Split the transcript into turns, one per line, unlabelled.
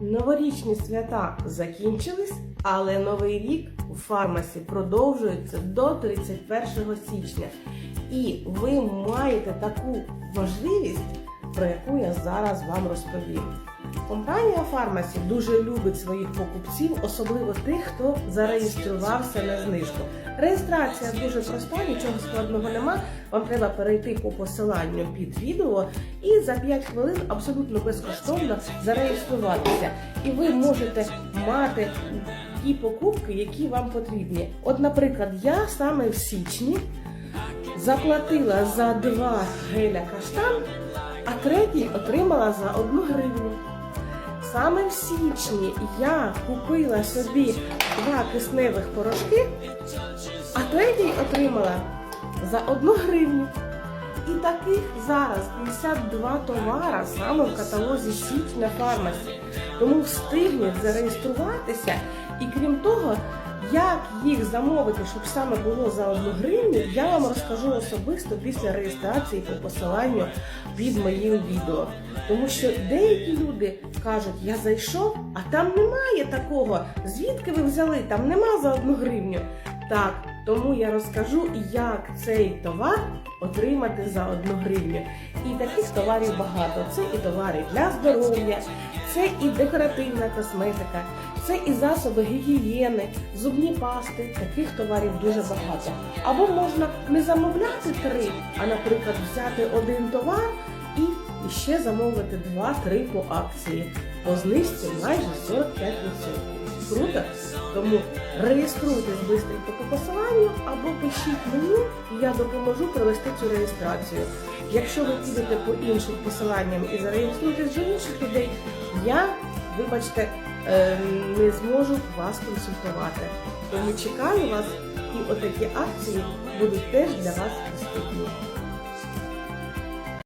Новорічні свята закінчились, але новий рік у фармасі продовжується до 31 січня. І ви маєте таку можливість, про яку я зараз вам розповім. Компанія Фармасі дуже любить своїх покупців, особливо тих, хто зареєструвався на знижку. Реєстрація дуже проста, нічого складного нема. Вам треба перейти по посиланню під відео і за 5 хвилин абсолютно безкоштовно зареєструватися. І ви можете мати ті покупки, які вам потрібні. От, наприклад, я саме в січні заплатила за два геля каштан, а третій отримала за одну гривню. Саме в січні я купила собі два кисневих порошки, а третій отримала за одну гривню. І таких зараз 52 товара саме в каталозі Січ на фармасі. Тому встигніть зареєструватися. І крім того, як їх замовити, щоб саме було за одну гривню, я вам розкажу особисто після реєстрації по посиланню під моїм відео. Тому що деякі люди кажуть, я зайшов, а там немає такого. Звідки ви взяли? Там нема за одну гривню. Так, тому я розкажу, як цей товар отримати за одну гривню. І таких товарів багато. Це і товари для здоров'я, це і декоративна косметика, це і засоби гігієни, зубні пасти. Таких товарів дуже багато. Або можна не замовляти три, а, наприклад, взяти один товар і ще замовити два-три по акції. По знижці майже 45%. Круто? Тому реєструйтесь швидко по посиланню або пишіть мені, і я допоможу провести цю реєстрацію. Якщо ви підете по іншим посиланням і зареєструєтесь до інших людей, я, вибачте, е, не зможу вас консультувати. Тому чекаю вас, і отакі акції будуть теж для вас доступні.